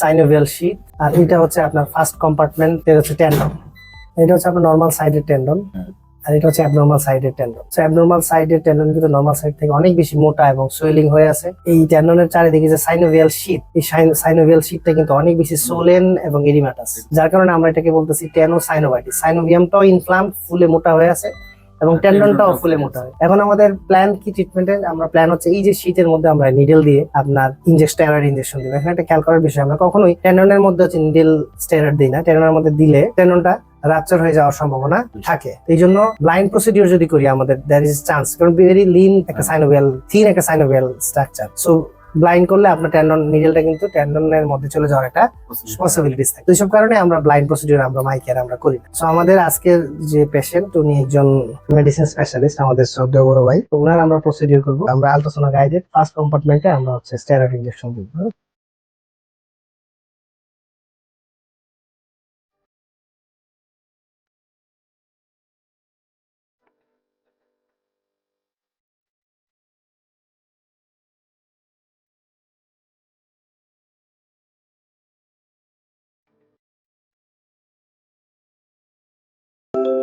Synovial sheet আর এটা হচ্ছে আপনার ফার্স্ট কম্পার্টমেন্ট এটা হচ্ছে টেন্ডন এটা হচ্ছে আপনার নর্মাল সাইডের টেন্ডন আর এটা হচ্ছে অ্যাবনর্মাল সাইডের টেন্ডন সো অ্যাবনর্মাল সাইডের টেন্ডন কিন্তু নর্মাল সাইড থেকে অনেক বেশি মোটা এবং সোয়েলিং হয়ে আছে। এই টেন্ডনের চারিদিকে যে সাইনোভিয়াল শীট এই সাইনোভিয়াল শীটটা কিন্তু অনেক বেশি সোলেন এবং এরিমাটাস যার কারণে আমরা এটাকে বলতেছি টেনো সাইনোভাইটিস সাইনোভিয়ামটাও ইনফ্লাম ফুলে মোটা হয়ে আছে। এবং টেন্ডনটাও ফুলে মোটা হয়। এখন আমাদের প্ল্যান কি ট্রিটমেন্টের আমরা প্ল্যান হচ্ছে এই যে শীতের মধ্যে আমরা নিডেল দিয়ে আপনার ইনজেক্ট স্টেরয়েড ইনজেকশন দিব। এখানে একটা খেয়াল করার বিষয় আমরা কখনোই টেন্ডনের মধ্যে হচ্ছে নিডেল স্টেরয়েড দিই না। টেন্ডনের মধ্যে দিলে টেন্ডনটা রাপচার হয়ে যাওয়ার সম্ভাবনা থাকে। এই জন্য ব্লাইন্ড প্রসিডিওর যদি করি আমাদের দ্যার ইজ চান্স কারণ ভেরি লিন একটা সাইনোভিয়াল থিন একটা সাইনোভিয়াল স্ট্রাকচার সো ব্লাইন্ড করলে আপনার ট্যান্ডন নিডেলটা কিন্তু ট্যান্ডনের মধ্যে চলে যাওয়ার একটা পসিবিলিটিস থাকে। এইসব কারণে আমরা ব্লাইন্ড প্রসিডিউর আমরা মাইকের আমরা করি সো আমাদের আজকের যে পেশেন্ট উনি একজন মেডিসিন স্পেশালিস্ট আমাদের শ্রদ্ধেয় বড় ভাই। তো ওনার আমরা প্রসিডিউর করব। আমরা আলট্রাসোনো গাইডেড ফার্স্ট কম্পার্টমেন্টে আমরা হচ্ছে স্টেরয়েড ইঞ্জেকশন দিব। you